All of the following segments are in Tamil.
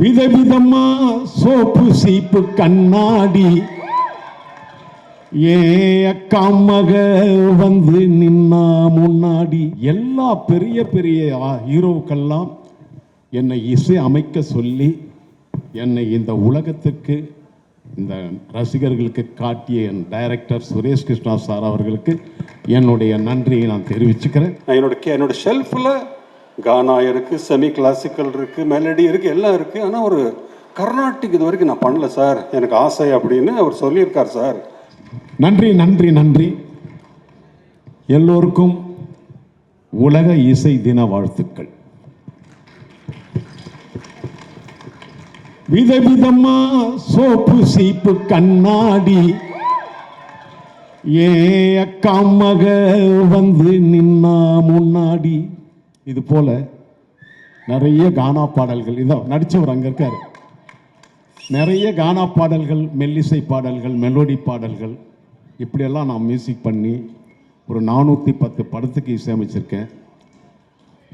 விதவிதமா சோப்பு சீப்பு கண்ணாடி. ஏ அக்கா மக வந்து நின்னா முன்னாடி. எல்லா பெரிய பெரிய ஹீரோக்கெல்லாம் என்னை இசை அமைக்க சொல்லி என்னை இந்த உலகத்துக்கு இந்த ரசிகர்களுக்கு காட்டிய என் டைரக்டர் சுரேஷ் கிருஷ்ணா சார் அவர்களுக்கு என்னுடைய நன்றியை நான் தெரிவிச்சுக்கிறேன். என்னோட கே என்னோட ஷெல்ஃபில் கானா இருக்குது செமி கிளாசிக்கல் இருக்குது மெலடி இருக்குது எல்லாம் இருக்குது ஆனால் ஒரு கர்நாட்டிக் இது வரைக்கும் நான் பண்ணல சார். எனக்கு ஆசை அப்படின்னு அவர் சொல்லியிருக்கார் சார். நன்றி நன்றி நன்றி. எல்லோருக்கும் உலக இசை தின வாழ்த்துக்கள். விதவிதமா சோப்பு சீப்பு கண்ணாடி. ஏ அக்கா மக வந்து நின்னா முன்னாடி. இது போல நிறைய கானா பாடல்கள் இதோ நடிச்சவர் அங்கே இருக்கார். நிறைய கானா பாடல்கள் மெல்லிசை பாடல்கள் மெலோடி பாடல்கள். இப்படியெல்லாம் நான் மியூசிக் பண்ணி ஒரு நானூற்றி பத்து படத்துக்கு இசையமைச்சிருக்கேன்.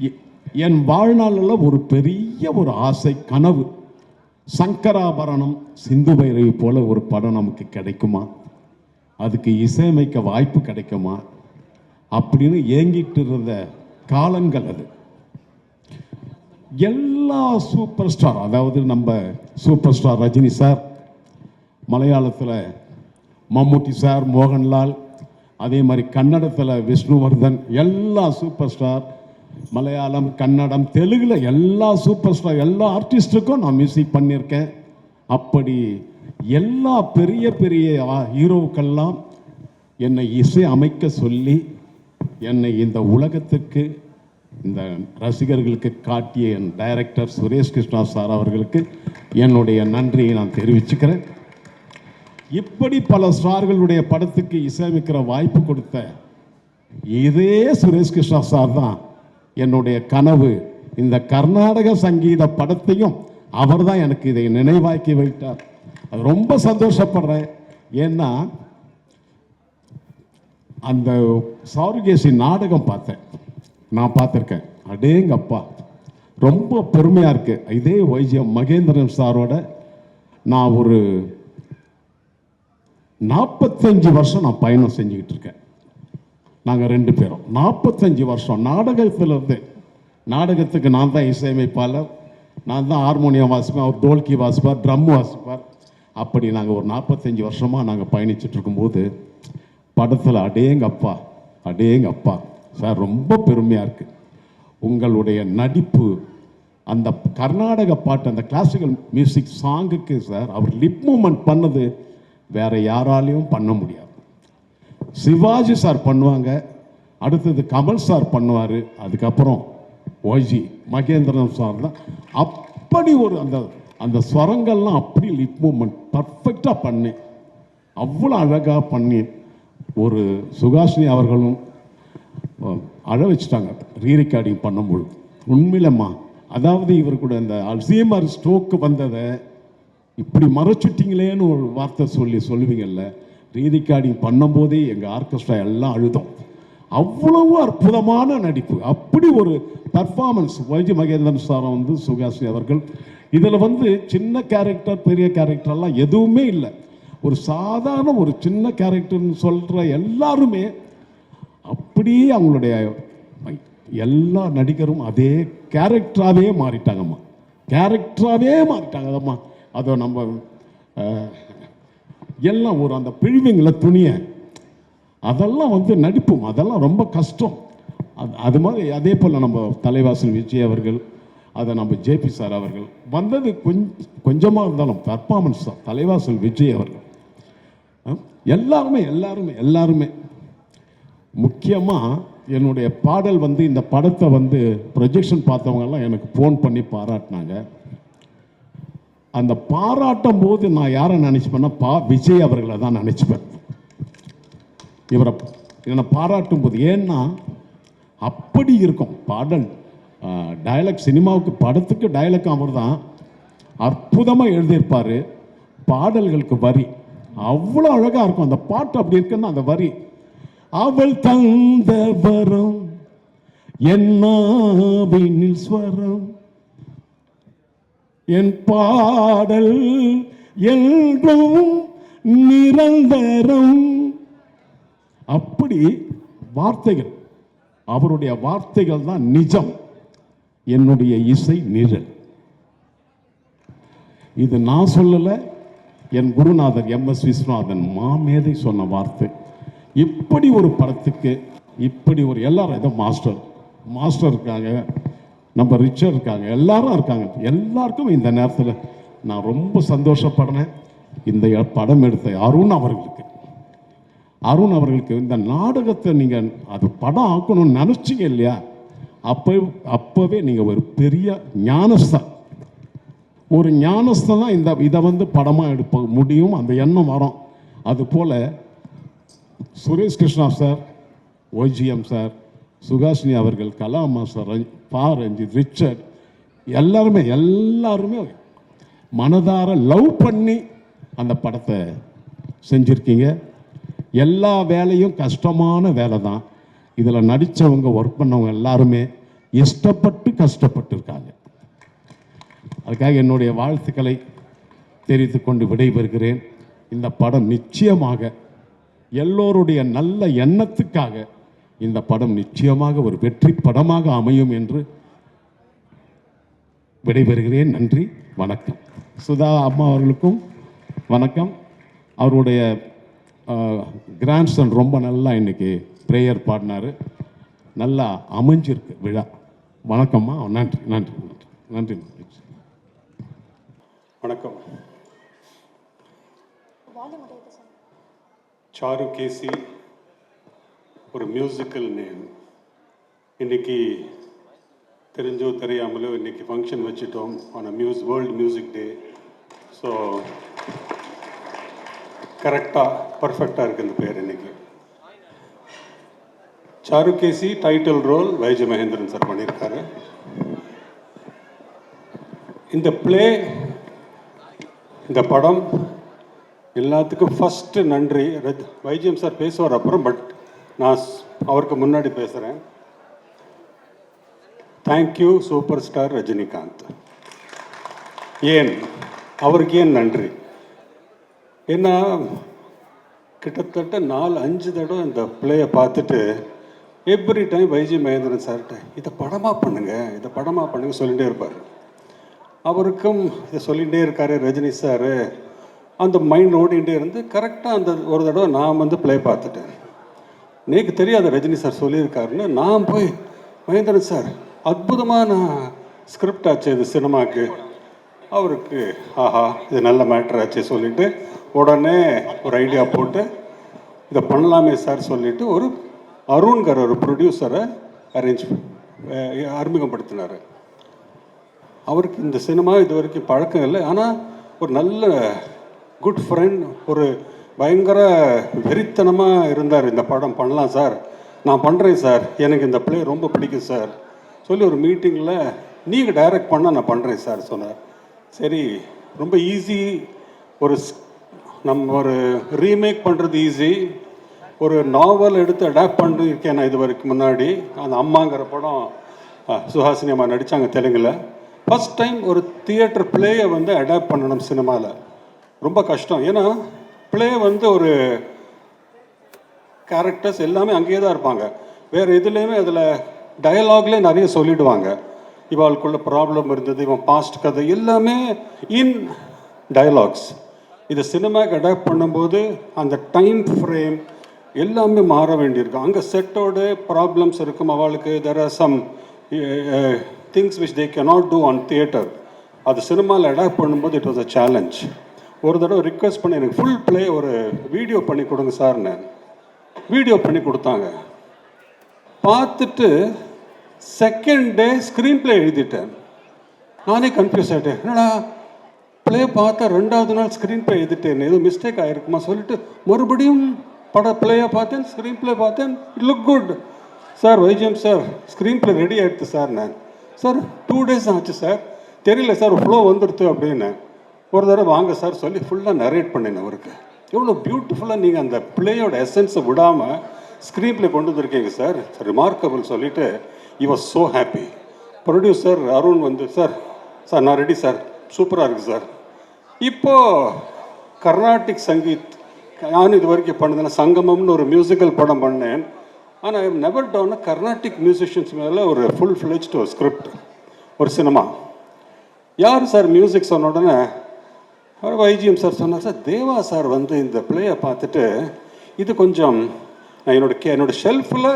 எ- என் வாழ்நாளில் ஒரு பெரிய ஒரு ஆசை கனவு. சங்கராபரணம் சிந்து பைரவி போல ஒரு படம் நமக்கு கிடைக்குமா? அதுக்கு இசையமைக்க வாய்ப்பு கிடைக்குமா? அப்படின்னு ஏங்கிட்டு இருந்த காலங்கள் அது. எல்லா சூப்பர் ஸ்டார் அதாவது நம்ம சூப்பர் ஸ்டார் ரஜினி சார் மலையாளத்தில் மம்முட்டி சார் மோகன்லால் அதே மாதிரி கன்னடத்தில் விஷ்ணுவர்தன் எல்லா சூப்பர் ஸ்டார் மலையாளம் கன்னடம் தெலுங்கில் எல்லா சூப்பர் ஸ்டார் எல்லா ஆர்டிஸ்ட்டுக்கும் நான் மியூசிக் பண்ணியிருக்கேன். அப்படி எல்லா பெரிய பெரிய ஹீரோக்கள்லாம் என்னை இசை அமைக்க சொல்லி என்னை இந்த உலகத்துக்கு இந்த ரசிகர்களுக்கு காட்டிய என் டைரக்டர் சுரேஷ் கிருஷ்ணா சார் அவர்களுக்கு என்னுடைய நன்றியை நான் தெரிவிச்சுக்கிறேன். இப்படி பல ஸ்டார்களுடைய படத்துக்கு இசையமைக்கிற வாய்ப்பு கொடுத்த இதே சுரேஷ் கிருஷ்ணா சார் தான் என்னுடைய கனவு. இந்த கர்நாடக சங்கீத படத்தையும் அவர் தான் எனக்கு இதை நினைவாக்கி வைத்தார். அது ரொம்ப சந்தோஷப்படுறேன். ஏன்னா அந்த சாருகேசி நாடகம் பார்த்தேன். நான் பார்த்துருக்கேன். அடேங்கப்பா. ரொம்ப பெருமையாக இருக்குது இதே வைஜியம் மகேந்திரன் சாரோட நான் ஒரு நாற்பத்தஞ்சு வருஷம் நான் பயணம் செஞ்சுக்கிட்டு இருக்கேன். நாங்கள் ரெண்டு பேரும். நாற்பத்தஞ்சு வருஷம் நாடகத்தில் இருந்து. நாடகத்துக்கு நான் தான் இசையமைப்பாளர் நான் தான் ஹார்மோனியம் வாசிப்பேன் அவர் டோல்கி வாசிப்பார் ட்ரம் வாசிப்பார். அப்படி நாங்கள் ஒரு நாற்பத்தஞ்சு வருஷமாக நாங்கள் பயணிச்சுட்டு இருக்கும்போது படத்தில் அடேங்கப்பா அடேங்கப்பா. சார் ரொம்ப பெருமையாக இருக்குது உங்களுடைய நடிப்பு அந்த கர்நாடக பாட்டு அந்த கிளாசிக்கல் மியூசிக் சாங்குக்கு சார் அவர் லிப் மூமெண்ட் பண்ணது வேற யாராலையும் பண்ண முடியாது. சிவாஜி சார் பண்ணுவாங்க அடுத்தது கமல் சார் பண்ணுவார் அதுக்கப்புறம் ஒய்ஜி மகேந்திரன் சார் தான். அப்படி ஒரு அந்த அந்த ஸ்வரங்கள்லாம் அப்படி லிப் மூமெண்ட் பர்ஃபெக்டாக பண்ணேன் அவ்வளோ அழகாக பண்ணேன் ஒரு சுகாஷினி அவர்களும் அழ வச்சுட்டாங்க ரீ பண்ணும்போது உண்மையிலம்மா அதாவது இவர் கூட இந்த அல்சீமர் ஸ்ட்ரோக்கு வந்ததை இப்படி மறைச்சுட்டிங்களேன்னு ஒரு வார்த்தை சொல்லி சொல்லுவீங்கல்ல ரீரெக்கார்டிங் பண்ணும்போதே எங்கள் ஆர்கெஸ்ட்ரா எல்லாம் அழுதோம். அவ்வளவு அற்புதமான நடிப்பு. அப்படி ஒரு பர்ஃபார்மன்ஸ் வைஜி மகேந்திரன் சாரம் வந்து சுகாசி அவர்கள். இதில் வந்து சின்ன கேரக்டர் பெரிய கேரக்டர்லாம் எதுவுமே இல்லை. ஒரு சாதாரண ஒரு சின்ன கேரக்டர்னு சொல்கிற எல்லாருமே அப்படியே அவங்களுடைய எல்லா நடிகரும் அதே கேரக்டராகவே மாறிட்டாங்கம்மா. கேரக்டராகவே மாறிட்டாங்க அதம்மா அதை நம்ம எல்லாம் ஒரு அந்த பிழிவுங்களை துணியை அதெல்லாம் வந்து நடிப்பும். அதெல்லாம் ரொம்ப கஷ்டம். அது அது மாதிரி அதே போல் நம்ம தலைவாசல் விஜய் அவர்கள் அதை நம்ம ஜேபி சார் அவர்கள் வந்தது கொஞ்சம் கொஞ்சமாக இருந்தாலும் பர்ஃபார்மன்ஸ் தான். தலைவாசல் விஜய் அவர்கள். எல்லாருமே எல்லாருமே எல்லாருமே. முக்கியமாக என்னுடைய பாடல் வந்து இந்த படத்தை வந்து ப்ரொஜெக்ஷன் பார்த்தவங்கெல்லாம் எனக்கு ஃபோன் பண்ணி பாராட்டினாங்க. அந்த பாராட்டும் போது நான் யாரை நினச்சிப்பேன்னா பா விஜய் அவர்களை தான் நினச்சிப்பேன். இவரை என்னை பாராட்டும் போது. ஏன்னா அப்படி இருக்கும். பாடல் டயலாக் சினிமாவுக்கு படத்துக்கு டயலாக் அவர் தான் அற்புதமாக எழுதியிருப்பார். பாடல்களுக்கு வரி. அவ்வளோ அழகாக இருக்கும் அந்த பாட்டு அப்படி இருக்குன்னு அந்த வரி அவள் தந்த வரம் என்னாவினில் ஸ்வரம் என் பாடல் என்றும் நிரந்தரம். அப்படி வார்த்தைகள் அவருடைய வார்த்தைகள் தான் நிஜம். என்னுடைய இசை நிழல். இது நான் சொல்லலை என் குருநாதர் எம் எஸ் விஸ்வநாதன் மாமேதை சொன்ன வார்த்தை. இப்படி ஒரு படத்துக்கு இப்படி ஒரு எல்லாரும் ஏதோ மாஸ்டர் மாஸ்டர் இருக்காங்க நம்ம ரிச்சர் இருக்காங்க எல்லாரும் இருக்காங்க. எல்லாருக்கும் இந்த நேரத்தில் நான் ரொம்ப சந்தோஷப்படுறேன். இந்த படம் எடுத்த அருண் அவர்களுக்கு. அருண் அவர்களுக்கு இந்த நாடகத்தை நீங்கள் அது படம் ஆக்கணும்னு நினச்சிங்க இல்லையா? அப்போ அப்போவே நீங்கள் ஒரு பெரிய ஞானஸ்தான் ஒரு ஞானஸ்தான் தான் இந்த இதை வந்து படமாக எடுப்ப முடியும் அந்த எண்ணம் வரும். அதுபோல் Suresh Krishna sir YGM sir Suhasini அவர்கள் கலாமா சார் ரஞ்- பா ரஞ்சித் ரிச்சர்ட் எல்லாருமே எல்லாருமே மனதார லவ் பண்ணி அந்த படத்தை செஞ்சுருக்கீங்க. எல்லா வேலையும் கஷ்டமான வேலை தான். இதில் நடித்தவங்க ஒர்க் பண்ணவங்க எல்லாருமே இஷ்டப்பட்டு கஷ்டப்பட்டுருக்காங்க அதுக்காக என்னுடைய வாழ்த்துக்களை தெரிவித்து கொண்டு விடைபெறுகிறேன். இந்த படம் நிச்சயமாக எல்லோருடைய நல்ல எண்ணத்துக்காக இந்த படம் நிச்சயமாக ஒரு வெற்றி படமாக அமையும் என்று விடைபெறுகிறேன். நன்றி வணக்கம். சுதா அம்மா அவர்களுக்கும் வணக்கம். அவருடைய கிராண்ட்சன் ரொம்ப நல்லா இன்றைக்கி ப்ரேயர் பாடினார். நல்லா அமைஞ்சிருக்கு விழா. வணக்கம்மா நன்றி நன்றி நன்றி நன்றி. வணக்கம். சாரு கேசி ஒரு மியூசிக்கல் நேம் இன்னைக்கு தெரிஞ்சோ தெரியாமலோ இன்னைக்கு ஃபங்க்ஷன் வச்சுட்டோம் ஆன muse world music day so கரெக்டாக பர்ஃபெக்டாக இருக்கு இந்த பேர் இன்னைக்கு. Charu Kesi title role YG Mahendran sir பண்ணியிருக்காரு. இந்த ப்ளே இந்த படம் எல்லாத்துக்கும் ஃபஸ்ட்டு நன்றி. ரஜ் வைஜிஎம் சார் பேசுவார் அப்புறம் பட் நான் அவருக்கு முன்னாடி பேசுகிறேன் தேங்க்யூ சூப்பர் ஸ்டார் ரஜினிகாந்த். ஏன்? அவருக்கு ஏன் நன்றி? ஏன்னா கிட்டத்தட்ட நாலு அஞ்சு தடவை இந்த பிள்ளையை பார்த்துட்டு எவ்ரி டைம் வைஜி மகேந்திரன் சார்கிட்ட இதை படமாக பண்ணுங்கள் இதை படமாக பண்ணுங்கள் சொல்லிகிட்டே இருப்பார். அவருக்கும் இதை சொல்லிகிட்டே இருக்காரு ரஜினி சார் அந்த மைண்ட் ஓடிகிட்டே இருந்து கரெக்டாக அந்த ஒரு தடவை நான் வந்து ப்ளே பார்த்துட்டேன். எனக்கு தெரியாத ரஜினி சார் சொல்லியிருக்காருன்னு. நான் போய் மகேந்திரன் சார் அற்புதமான ஸ்கிரிப்ட் ஆச்சு இது சினிமாக்கு அவருக்கு ஆஹா இது நல்ல மேட்ரு ஆச்சு சொல்லிட்டு உடனே ஒரு ஐடியா போட்டு இதை பண்ணலாமே சார் சொல்லிட்டு ஒரு அருண்கர் ஒரு ப்ரொடியூசரை அரேஞ்ச் அறிமுகப்படுத்தினார். அவருக்கு இந்த சினிமா இது வரைக்கும் பழக்கம் இல்லை. ஆனால் ஒரு நல்ல குட் ஃப்ரெண்ட் ஒரு பயங்கர வெறித்தனமாக இருந்தார் இந்த படம். பண்ணலாம் சார். நான் பண்ணுறேன் சார். எனக்கு இந்த ப்ளே ரொம்ப பிடிக்கும் சார். சொல்லி ஒரு மீட்டிங்கில் நீங்கள் டைரக்ட் பண்ணால் நான் பண்ணுறேன் சார் சொன்னார். சரி ரொம்ப ஈஸி ஒரு நம்ம ஒரு ரீமேக் பண்ணுறது ஈஸி ஒரு நாவல் எடுத்து அடாப்ட் பண்ணிருக்கேன் நான் இது வரைக்கும் முன்னாடி. அந்த அம்மாங்கிற படம் சுஹாசினி அம்மா நடித்தாங்க தெலுங்கில். ஃபஸ்ட் டைம் ஒரு தியேட்டர் பிளேயை வந்து அடாப்ட் பண்ணணும் சினிமாவில் ரொம்ப கஷ்டம். ஏன்னா ப்ளே வந்து ஒரு கேரக்டர்ஸ் எல்லாமே அங்கேயே தான் இருப்பாங்க. வேறு எதுலேயுமே அதில் டயலாக்லேயே நிறைய சொல்லிடுவாங்க. இவாளுக்குள்ள ப்ராப்ளம் இருந்தது இவன் பாஸ்ட் கதை எல்லாமே இன் டயலாக்ஸ் இதை சினிமாக்கு அடாப்ட் பண்ணும்போது அந்த டைம் ஃப்ரேம் எல்லாமே மாற வேண்டியிருக்கும் அங்கே செட்டோட ப்ராப்ளம்ஸ் இருக்கும். அவளுக்கு there are some things which they cannot do on theatre அது சினிமாவில் அடாப்ட் பண்ணும்போது இட் வாஸ் அ சேலஞ்ச் ஒரு தடவை ரிக்வெஸ்ட் பண்ணி எனக்கு ஃபுல் ப்ளே ஒரு வீடியோ பண்ணி கொடுங்க சார்னு வீடியோ பண்ணி கொடுத்தாங்க. பார்த்துட்டு செகண்ட் டே ஸ்க்ரீன் ப்ளே எழுதிட்டேன். நானே கன்ஃபியூஸ் ஆகிட்டேன் என்னடா ப்ளே பார்த்தா ரெண்டாவது நாள் ஸ்க்ரீன் ப்ளே எழுதிட்டேன் ஏதோ மிஸ்டேக் ஆகிருக்குமா சொல்லிட்டு மறுபடியும் பட ப்ளேயை பார்த்தேன் ஸ்க்ரீன் ப்ளே பார்த்தேன். It look good sir வைஜியம் sir screen play ready ஆகிடுது சார் நான் சார் டூ டேஸ் ஆச்சு சார் தெரியல சார் ஃப்ளோ வந்துடுது அப்படின்னு. ஒரு தடவை வாங்க சார் சொல்லி ஃபுல்லாக நரேட் பண்ணினேன் அவருக்கு. எவ்வளோ பியூட்டிஃபுல்லாக நீங்கள் அந்த பிளேயோட எசன்ஸை விடாமல் ஸ்க்ரீன் ப்ளே கொண்டு வந்திருக்கீங்க சார் ரிமார்க்கபிள் சொல்லிட்டு he was so happy producer Arun வந்து சார் சார் நான் ரெடி சார் சூப்பராக இருக்குது சார் இப்போது கர்நாடிக் சங்கீத் நான் இது வரைக்கும் பண்ணதில்ல. சங்கமம்னு ஒரு மியூசிக்கல் படம் பண்ணேன். ஆனால் I'm never down Carnatic musicians மேலே ஒரு ஃபுல் ஃபிளெஜ்ட் ஒரு ஸ்கிரிப்ட் ஒரு சினிமா யார் சார் மியூசிக் சொன்ன உடனே அவர் வைஜிஎம் சார் சொன்னார் சார் தேவா சார் வந்து இந்த பிளேயை பார்த்துட்டு இது கொஞ்சம் நான் என்னோட கே என்னோட ஷெல்ஃபில்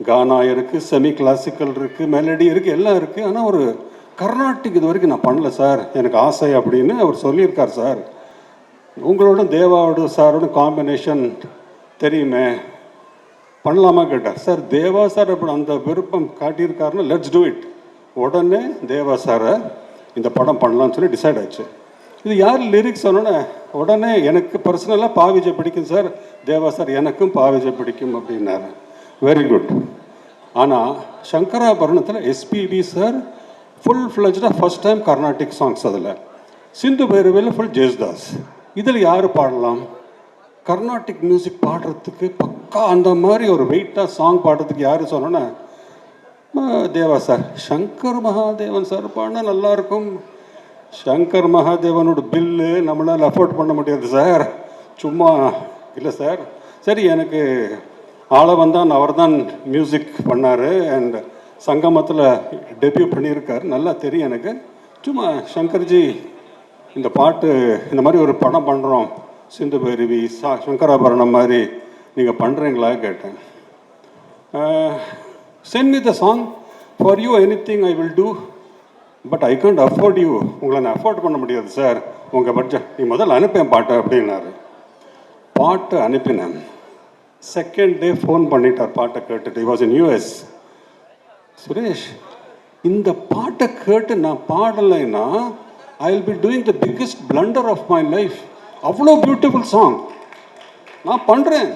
கானா இருக்குது செமி கிளாசிக்கல் இருக்குது மெலடி இருக்குது எல்லாம் இருக்குது ஆனால் ஒரு கர்நாட்டிக் இது வரைக்கும் நான் பண்ணல சார் எனக்கு ஆசை அப்படின்னு அவர் சொல்லியிருக்கார் சார் உங்களோட தேவாவோட சாரோட காம்பினேஷன் தெரியுமே. பண்ணலாமா கேட்டார். சார் தேவா சார் அப்படி அந்த விருப்பம் காட்டியிருக்காருன்னா லெட்ஸ் டூ இட் உடனே தேவா சாரை இந்த படம் பண்ணலாம்னு சொல்லி டிசைட் ஆச்சு. இது யார் லிரிக்ஸ் சொன்னோன்னே உடனே எனக்கு பர்சனலாக பாவிஜை பிடிக்கும் சார். தேவா சார் எனக்கும் பாவிஜை பிடிக்கும் அப்படின்னாரு. வெரி குட் ஆனால் சங்கராபரணத்தில் எஸ்பிபி சார் ஃபுல் ஃப்ளெஜ்டாக ஃபர்ஸ்ட் டைம் கர்நாடிக் சாங்ஸ் அதில். சிந்து பைரவியில் ஃபுல் ஜெயஸ்தாஸ் இதில் யார் பாடலாம்? கர்நாடிக் மியூசிக் பாடுறதுக்கு பக் அந்த மாதிரி ஒரு வெயிட்டாக சாங் பாடுறதுக்கு யார் சொன்னோன்னா தேவா சார் சங்கர் மகாதேவன் சார் பாடினா நல்லாயிருக்கும் சங்கர் மகாதேவனோட பில்லு நம்மளால் அஃபோர்ட் பண்ண முடியாது சார் சும்மா இல்லை சார் சரி எனக்கு ஆளவன் தான் அவர் தான் மியூசிக் பண்ணார் அண்ட் சங்கமத்தில் டெபியூ பண்ணியிருக்கார். நல்லா தெரியும் எனக்கு. சும்மா சங்கர்ஜி இந்த பாட்டு இந்த மாதிரி ஒரு படம் பண்ணுறோம் சிந்து பைரவி சா சங்கராபரணம் மாதிரி நீங்கள் பண்ணுறீங்களா கேட்டேன். Send me the song for you anything I will do but I can't afford you உங்களை நான் அஃபோர்ட் பண்ண முடியாது சார் உங்கள் பட்ஜெட் நீ முதல்ல அனுப்பேன் பாட்டு அப்படின்னாரு. பாட்டு அனுப்பினேன். செகண்ட் டே ஃபோன் பண்ணிட்டார் பாட்டை கேட்டுட்டு. வாஸ் இன் யூஎஸ் சுரேஷ் இந்த பாட்டை கேட்டு நான் பாடலைன்னா I will be doing the biggest blunder of my life அவ்வளோ பியூட்டிஃபுல் சாங் நான் பண்ணுறேன்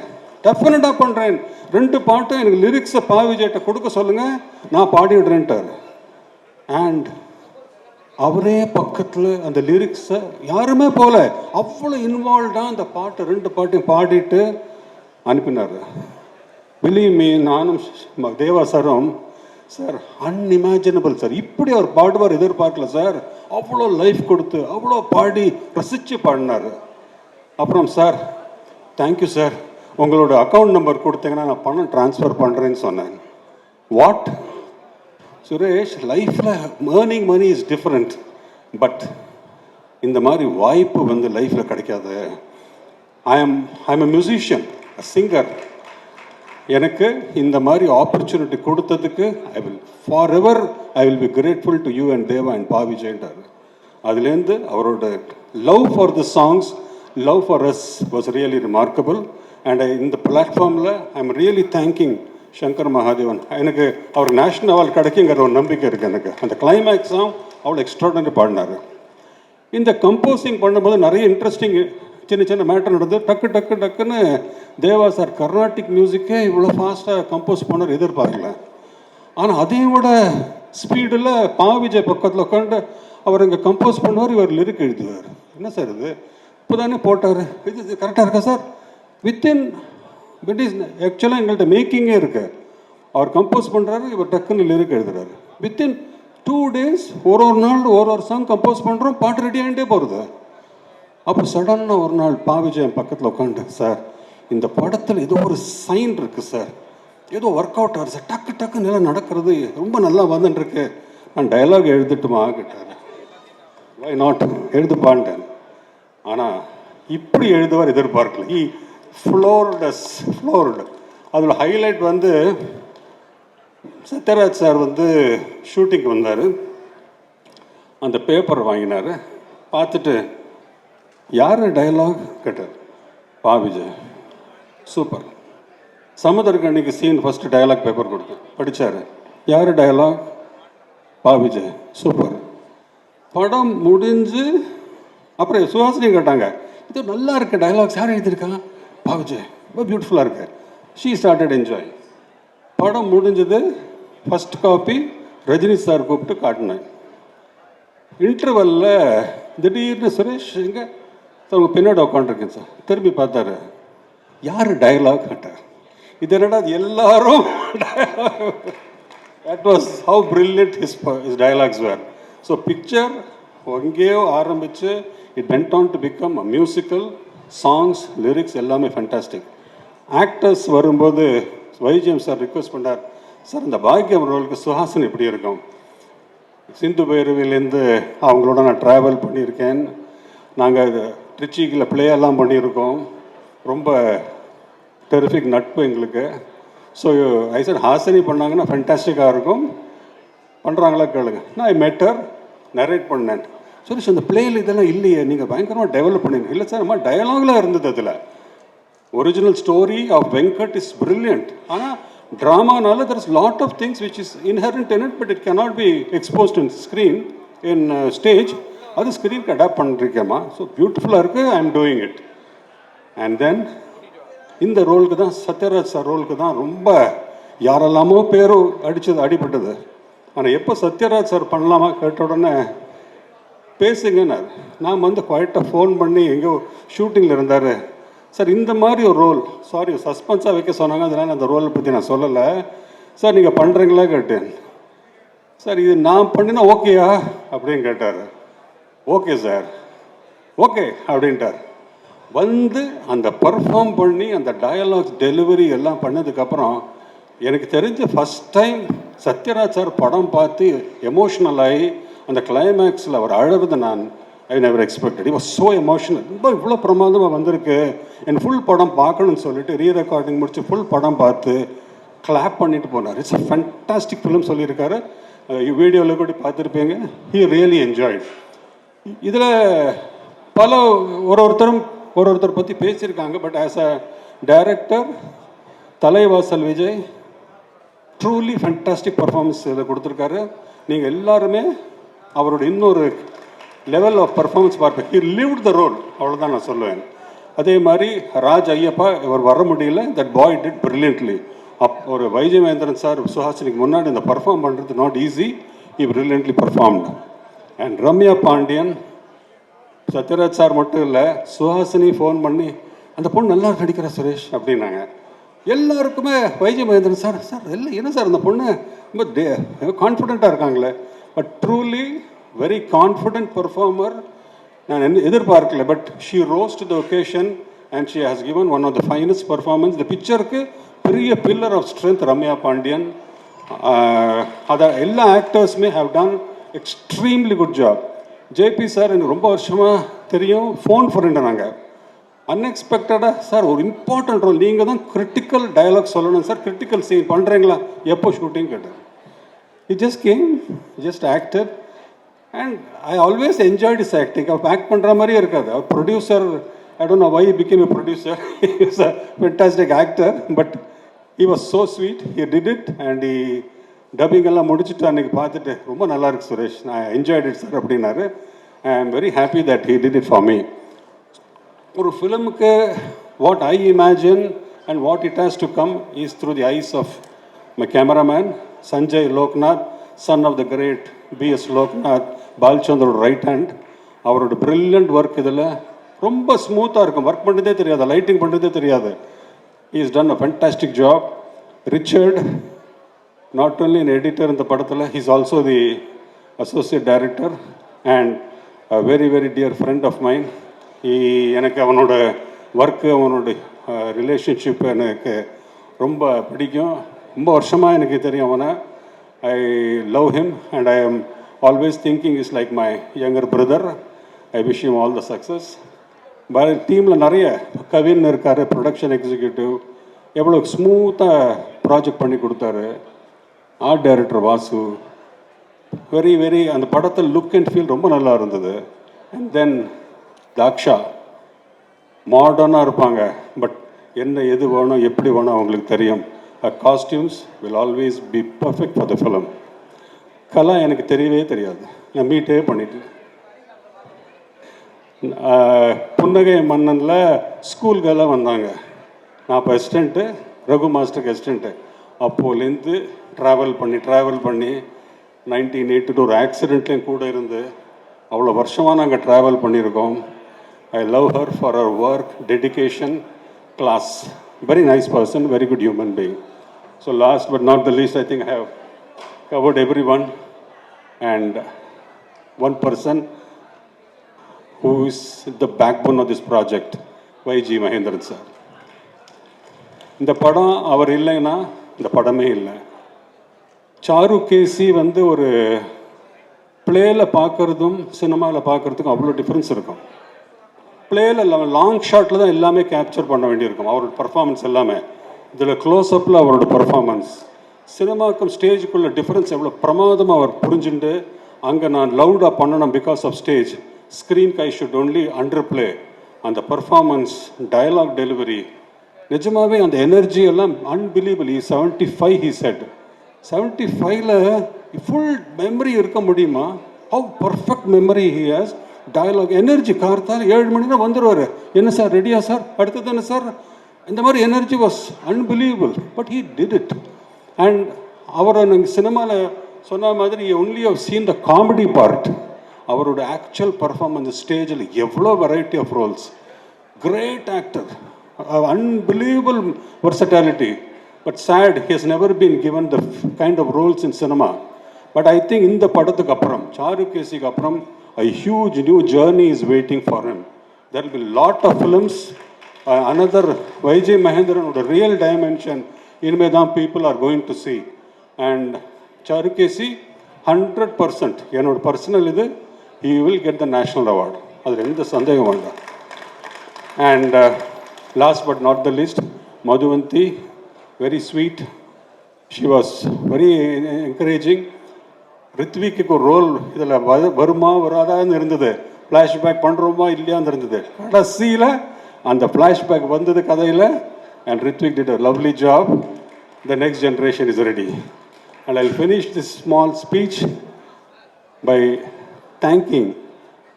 டெஃபினட்டாக பண்ணுறேன் ரெண்டு பாட்டும் எனக்கு லிரிக்ஸை பாவிஜேட்ட கொடுக்க சொல்லுங்கள் நான் பாடிடுறேன்ட்டார் அண்ட் அவரே பக்கத்தில் அந்த லிரிக்ஸை யாருமே போகல அவ்வளோ இன்வால்வ்டாக அந்த பாட்டு ரெண்டு பாட்டையும் பாடிட்டு அனுப்பினார். பிலீவ் மீ e, நானும் தேவா சாரும் சார் அன்இமேஜினபிள் சார் இப்படி அவர் பாடுவார் எதிர்பார்க்கல சார் அவ்வளோ லைஃப் கொடுத்து அவ்வளோ பாடி ரசித்து பாடினார். அப்புறம் சார் தேங்க்யூ சார் உங்களோட அக்கௌண்ட் நம்பர் கொடுத்தீங்கன்னா நான் பணம் ட்ரான்ஸ்ஃபர் பண்ணுறேன்னு சொன்னேன். வாட் சுரேஷ் லைஃப்பில் earning money is different but இந்த மாதிரி வாய்ப்பு வந்து லைஃப்பில் கிடைக்காது. I am I am a musician singer எனக்கு இந்த மாதிரி ஆப்பர்ச்சுனிட்டி கொடுத்ததுக்கு I will forever I will be grateful to you and Deva and பாவிஜேன்றார் அதுலேருந்து அவரோட love for the songs love for us was really remarkable and இந்த பிளாட்ஃபார்மில் I am really thanking Shankar Mahadevan எனக்கு அவர் நேஷனல் அவார்டு கிடைக்குங்கிற ஒரு நம்பிக்கை இருக்குது எனக்கு. அந்த கிளைமேக்ஸும் அவ்வளோ எக்ஸ்ட்ராடனரி பாடினார். இந்த கம்போசிங் பண்ணும்போது நிறைய இன்ட்ரெஸ்டிங் சின்ன சின்ன மேட்டர் நடந்து டக்கு டக்கு டக்குன்னு தேவா சார் கர்நாட்டிக் மியூசிக்கே இவ்வளோ ஃபாஸ்ட்டாக கம்போஸ் பண்ணார் எதிர்பார்க்கல. ஆனால் அதையும் விட ஸ்பீடில் பாவிஜய் பக்கத்தில் உட்காந்து அவர் இங்கே கம்போஸ் பண்ணுவார் இவர் லிரிக் எழுதுவார். என்ன சார் இது? இப்போ தானே போட்டார். இது இது கரெக்டாக இருக்கா சார் வித்தின் இட் இஸ் ஆக்சுவலாக எங்கள்கிட்ட மேக்கிங்கே இருக்குது அவர் கம்போஸ் பண்ணுறாரு இவர் டக்குன்னு லிரிக் எழுதுறாரு. வித்தின் டூ டேஸ் ஒரு ஒரு நாள் ஒரு ஒரு சாங் கம்போஸ் பண்ணுறோம் பாட்டு ரெடி ஆகிட்டே போகிறது அப்போ சடனாக ஒரு நாள் பாவிஜயம் பக்கத்தில் உட்காந்து சார் இந்த படத்தில் ஏதோ ஒரு சைன் இருக்குது சார். ஏதோ ஒர்க் அவுட் ஆகுது சார். டக்கு டக்கு நல்லா நடக்கிறது. ரொம்ப நல்லா வந்துட்டுருக்கு. நான் டைலாக் எழுதிட்டுமா கேட்டார். வை நாட் எழுதுப்பான்ட்டேன். ஆனால் இப்படி எழுதுவார் எதிர்பார்க்கல. ஈ ஃப்ளோர்டஸ் ஃப்ளோர்டு அதில் ஹைலைட் வந்து சத்யராஜ் சார் வந்து ஷூட்டிங் வந்தார். அந்த பேப்பர் வாங்கினார். பார்த்துட்டு யார் டயலாக் கேட்டார். பா விஜய். சூப்பர். சமுதருக்கு அன்னைக்கு சீன் ஃபஸ்ட்டு டயலாக் பேப்பர் கொடுத்தேன் படித்தார் யார் டயலாக் பா விஜய். சூப்பர். படம் முடிஞ்சு அப்புறம் சுஹாசினி கேட்டாங்க. இது நல்லா இருக்கு டயலாக்ஸ் யார் எழுதியிருக்கா? பா ரொம்ப பியூட்டிஃபுல்லாக இருக்கு. ஷீ ஸ்டார்டட் என்ஜாய் படம் முடிஞ்சது ஃபஸ்ட் காப்பி ரஜினி சார் கூப்பிட்டு காட்டினேன் இன்டர்வல்ல திடீர்னு சுரேஷ் இங்கே சார் உங்கள் பின்னாடி உட்காந்துருக்கேன் சார் திரும்பி பார்த்தாரு. யார் டயலாக் கேட்டார் இது என்னடா எல்லாரும் that was how brilliant his his dialogues were so picture எங்கேயோ ஆரம்பித்து it went on to become musical songs lyrics எல்லாமே ஃபென்டாஸ்டிக் ஆக்டர்ஸ் வரும்போது வைஜிஎம் சார் ரிக்வெஸ்ட் பண்ணார் சார் இந்த பாக்கியம் ரோலுக்கு சுஹாசன் எப்படி இருக்கும்? சிந்து பைரவிலேருந்து அவங்களோட நான் ட்ராவல் பண்ணியிருக்கேன். நாங்கள் ட்ரிச்சிக்கில் ப்ளே எல்லாம் பண்ணியிருக்கோம். ரொம்ப டெரிஃபிக் நட்பு எங்களுக்கு. ஸோ ஐ சார் ஹாசனி பண்ணாங்கன்னா ஃபென்டாஸ்டிக்காக இருக்கும். பண்ணுறாங்களா கேளுங்க. நான் ஐ மெட்டர் நரேட் பண்ணேன். சோரிஷோஷ் இந்த பிளேயில் இதெல்லாம் இல்லையே. நீங்கள் பயங்கரமாக டெவலப் பண்ணிருங்க. இல்லை சார் நம்ம டயலாக்லாம் இருந்தது அதில். Original story of Venkat is brilliant ஆனால் ட்ராமானால there is lot of things which is inherent in it but it cannot be exposed in screen in stage அது ஸ்க்ரீனுக்கு அடாப்ட் பண்ணிருக்கேம்மா. ஸோ பியூட்டிஃபுல்லாக இருக்குது I am doing it and then இந்த ரோலுக்கு தான் சத்யராஜ் சார் ரோலுக்கு தான் ரொம்ப யாரெல்லாமோ பேரும் அடித்தது அடிபட்டது. ஆனால் எப்போ சத்யராஜ் சார் பண்ணலாமா கேட்ட உடனே பேசுங்கன்னார். நான் வந்து குவாய்ட்டாக ஃபோன் பண்ணி எங்கேயோ ஷூட்டிங்கில் இருந்தார். சார் இந்த மாதிரி ஒரு ரோல் சாரி சஸ்பென்ஸாக வைக்க சொன்னாங்க. அதனால் அந்த ரோலை பற்றி நான் சொல்லலை. சார் நீங்கள் பண்ணுறீங்களா கேட்டேன். சார் இது நான் பண்ணினா ஓகேயா அப்படின்னு கேட்டார். ஓகே சார் ஓகே அப்படின்ட்டார். வந்து அந்த பர்ஃபார்ம் பண்ணி அந்த டயலாக்ஸ் டெலிவரி எல்லாம் பண்ணதுக்கப்புறம் எனக்கு தெரிஞ்ச ஃபஸ்ட் டைம் சத்யராஜ் சார் படம் பார்த்து எமோஷ்னல் ஆகி அந்த கிளைமேக்ஸில் அவர் அழறது நான் I never expected was so emotional ரொம்ப இவ்வளோ பிரமாதமாக வந்திருக்கு. என் ஃபுல் படம் பார்க்கணும்னு சொல்லிட்டு ரீ ரெக்கார்டிங் முடிச்சு ஃபுல் படம் பார்த்து கிளாப் பண்ணிட்டு போனார். இட்ஸ் அ ஃபண்டாஸ்டிக் ஃபிலிம் சொல்லியிருக்காரு. வீடியோவில் கூட பார்த்துருப்பீங்க. ஹி ரியலி என்ஜாய்ட் இதில் பல ஒரு ஒருத்தரும் ஒரு ஒருத்தர் பற்றி பேசியிருக்காங்க. But as a director Thalaivasal Vijay truly fantastic performance இதில் கொடுத்துருக்காரு. நீங்கள் எல்லாருமே அவரோட இன்னொரு லெவல் ஆஃப் பர்ஃபார்மன்ஸ் பார்ப்பேன். ஹி லிவ்ட் த ரோல் அவ்வளோதான் நான் சொல்லுவேன். அதே மாதிரி ராஜ் ஐயப்பா இவர் வர முடியல. That boy did brilliantly up ஒரு வைஜயமேந்திரன் சார் சுஹாசினிக்கு முன்னாடி இந்த பர்ஃபார்ம் பண்ணுறது not easy E brilliantly performed and Ramya Pandian Sathyaraj sir மட்டும் இல்லை சுஹாசினி ஃபோன் பண்ணி அந்த பொண்ணு நல்லா நடிக்கிறா சுரேஷ் அப்படின்னாங்க. எல்லாருக்குமே வைஜய் மகேந்திரன் சார் சார் இல்லை என்ன சார் அந்த பொண்ணு? ரொம்ப டே கான்ஃபிடென்ட்டாக இருக்காங்களே. But truly very confident performer நான் என்ன எதிர்பார்க்கல but she rose to the occasion and she has given one of the finest performance இந்த பிக்சருக்கு பெரிய pillar of strength Ramya Pandian. அதை எல்லா ஆக்டர்ஸுமே have done extremely good job JP sir எனக்கு ரொம்ப வருஷமாக தெரியும் ஃபோன் ஃப்ரெண்டு நாங்கள் அன்எக்ஸ்பெக்டடாக சார் ஒரு இம்பார்ட்டன்ட் ரோல் நீங்கள் தான் கிரிட்டிக்கல் டயலாக் சொல்லணும் சார் கிரிட்டிக்கல் சீன் பண்ணுறீங்களா எப்போ ஷூட்டிங் கேட்டேன். It just came just actor and I always enjoyed is acting our act பண்ணுற மாதிரியே இருக்காது. அவர் producer I don't know why became a producer is a fantastic actor but he was so sweet he did it and he dubbing எல்லாம் முடிச்சுட்டு அன்றைக்கி பார்த்துட்டு ரொம்ப நல்லா இருக்கு சுரேஷ். நான் என்ஜாய்ட் இட் சார் அப்படின்னாரு. I am very happy that he did it for me ஒரு ஃபிலிமுக்கு what I imagine and what it has to come is through the eyes of my cameraman Sanjay Loknath son of the great PS Loknath பால்சந்தரோட right hand அவரோட ப்ரில்லியண்ட் ஒர்க் இதில் ரொம்ப ஸ்மூத்தாக இருக்கும். ஒர்க் பண்ணுறதே தெரியாது. லைட்டிங் பண்ணுறதே தெரியாது. Is done a fantastic job Richard not only in editor இந்த படத்தில் he's also the associate director and very very dear friend of mine எனக்கு அவனோட ஒர்க்கு அவனோட ரிலேஷன்ஷிப் எனக்கு ரொம்ப பிடிக்கும். ரொம்ப வருஷமாக எனக்கு தெரியும் அவனை. I love him and I am always thinking is like my younger brother I wish you all the success டீமில் நிறைய கவின் இருக்கார் ப்ரொடக்ஷன் எக்ஸிக்யூட்டிவ் எவ்வளோ ஸ்மூத்தாக ப்ராஜெக்ட் பண்ணி கொடுத்தாரு. Art director Vasu. Very very அந்த படத்தில் லுக் அண்ட் ஃபீல் ரொம்ப நல்லா இருந்தது. And then Daksha. மாடர்னாக இருப்பாங்க. பட் என்ன எது வேணும் எப்படி வேணும் அவங்களுக்கு தெரியும். Costumes will always be perfect for the film Kala எனக்கு தெரியவே தெரியாது. நான் மீட்டே பண்ணிட்டு புன்னகை மன்னனில் ஸ்கூல்கெல்லாம் வந்தாங்க. நான் இப்போ அசிஸ்டண்ட்டு ரகு மாஸ்டருக்கு அசிஸ்டண்ட்டு அப்போலேருந்து ட்ராவல் பண்ணி ட்ராவல் பண்ணி நைன்டீன் எயிட்டி டூ ஒரு ஆக்சிடெண்ட்லேயும் கூட இருந்து அவ்வளோ வருஷமாக நாங்கள் ட்ராவல் பண்ணியிருக்கோம். I love her for our work dedication class very nice person very good human being. So last but not the least I think I have covered everyone and one person who is the backbone of this project, YG Mahendran sir. இந்த படம் அவர் இல்லைன்னா இந்த படமே இல்லை சாரு கேசி வந்து ஒரு பிளேயில் பார்க்குறதும் சினிமாவில் பார்க்குறதுக்கும் அவ்வளோ டிஃப்ரென்ஸ் இருக்கும் பிளேல லாங் ஷாட்டில் தான் எல்லாமே கேப்சர் பண்ண வேண்டியிருக்கும். அவரோட பர்ஃபார்மன்ஸ் எல்லாமே. இதில் க்ளோஸ்அப்பில் அவரோட பர்ஃபார்மன்ஸ் சினிமாக்கும் ஸ்டேஜுக்குள்ள டிஃப்ரென்ஸ் எவ்வளோ பிரமாதமாக அவர் புரிஞ்சுட்டு அங்கே நான் லவுடாக பண்ணணும் because of stage screen guy should only under play அந்த பர்ஃபார்மன்ஸ் டயலாக் டெலிவரி நிஜமாவே அந்த எனர்ஜி எல்லாம் unbelievable seventy five he said seventy ஃபைவ்ல ஃபுல் மெமரி இருக்க முடியுமா? How perfect memory he has dialogue energy கார்த்தால் ஏழு மணி தான் வந்துடுவார் என்ன சார் ரெடியா சார்? அடுத்தது என்ன சார்? இந்த மாதிரி energy was unbelievable but he did it and அவரை நாங்கள் சினிமாவில் சொன்ன மாதிரி only have seen the comedy part அவரோட ஆக்சுவல் பர்ஃபார்மன்ஸ் ஸ்டேஜில் எவ்வளோ variety of roles great actor unbelievable versatility but sad sad, he has never been given the f- kind of roles in cinema. இந்த படத்துக்கு அப்புறம் சாரு கேசிக்கு அப்புறம் a huge new journey is waiting for him. There will be lot of films. Uh, another YJ Mahendran real dimension in தான் people are going to see. And charukesi Kesi hundred percent என்னோட personal he will get the national award. அதில் எந்த சந்தேகம் வேண்டாம் And uh, last but not the least, Madhuvanti, very sweet. She was very encouraging. ரித்விக்கு ஒரு ரோல் இதில் வருமா வராதான்னு இருந்தது. ஃப்ளாஷ்பேக் பண்ணுறோமா இல்லையான்னு இருந்தது. கடைசியில் அந்த ஃப்ளாஷ்பேக் வந்தது கதையில் and Rithvik did a lovely job the next generation is ready and I finish this small speech by thanking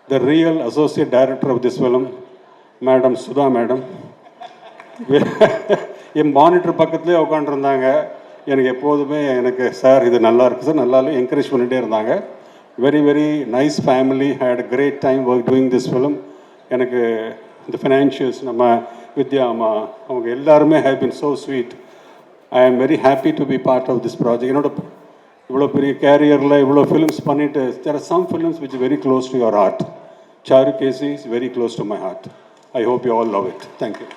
the real associate director of this film madam Sudha madam N monitor பக்கத்துலேயே உட்காந்துருந்தாங்க எனக்கு எப்போதுமே எனக்கு சார் இது நல்லா இருக்குது சார். நல்லாலும் என்கரேஜ் பண்ணிகிட்டே இருந்தாங்க. Very very nice family had great time work doing this film எனக்கு இந்த ஃபினான்ஷியல்ஸ் நம்ம வித்யா அம்மா அவங்க எல்லாருமே have been so sweet I am very happy to be part of this project என்னோட இவ்வளோ பெரிய கேரியரில் இவ்வளோ ஃபிலிம்ஸ் பண்ணிட்டு there are some films which very close to your heart Charukesi is very close to my heart I hope you all love it thank you